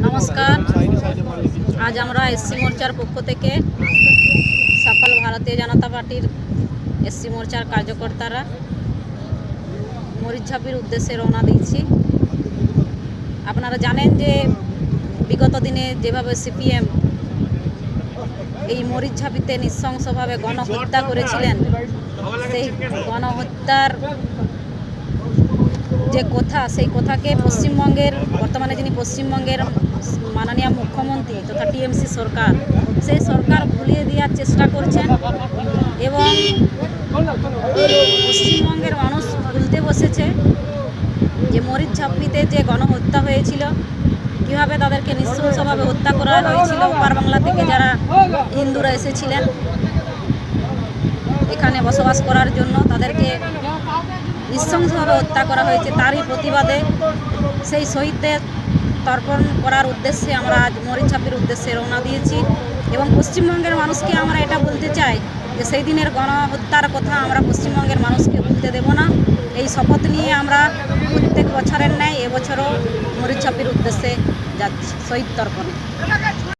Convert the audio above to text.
নমস্কার। আজ আমরা এসসি মোর্চার পক্ষ থেকে সকল ভারতীয় জনতা পার্টির এসসি মোর্চার কার্যকর্তারা মরিচঝাপির উদ্দেশ্যে রওনা দিয়েছি আপনারা জানেন যে বিগত দিনে যেভাবে সিপিএম এই মরিচঝাপিতে নৃশংসভাবে গণহত্যা করেছিলেন, সেই গণহত্যার যে কথা, সেই কথাকে পশ্চিমবঙ্গের, বর্তমানে যিনি পশ্চিমবঙ্গের মাননীয় মুখ্যমন্ত্রী তথা টিএমসি সরকার, সেই সরকার ভুলিয়ে দেওয়ার চেষ্টা করছেন এবং পশ্চিমবঙ্গের মানুষ ভুলতে বসেছে যে মরিচ ঝাপিতে যে গণহত্যা হয়েছিল, কীভাবে তাদেরকে নৃশংসভাবে হত্যা করা হয়েছিল ওপার বাংলা থেকে যারা হিন্দুরা এসেছিলেন, এখানে বসবাস করার জন্য তাদেরকে নৃশংসভাবে হত্যা করা হয়েছে তারই প্রতিবাদে। সেই শহীদদের তর্পণ করার উদ্দেশ্যে আমরা আজ মরিচাপির উদ্দেশ্যে রওনা দিয়েছি এবং পশ্চিমবঙ্গের মানুষকে আমরা এটা বলতে চাই যে সেই দিনের গণহত্যার কথা আমরা পশ্চিমবঙ্গের মানুষকে ভুলতে দেব না। এই শপথ নিয়ে আমরা প্রত্যেক বছরের ন্যায় এবছরও মরিচাপির উদ্দেশ্যে যাচ্ছি শহীদ তর্পণে।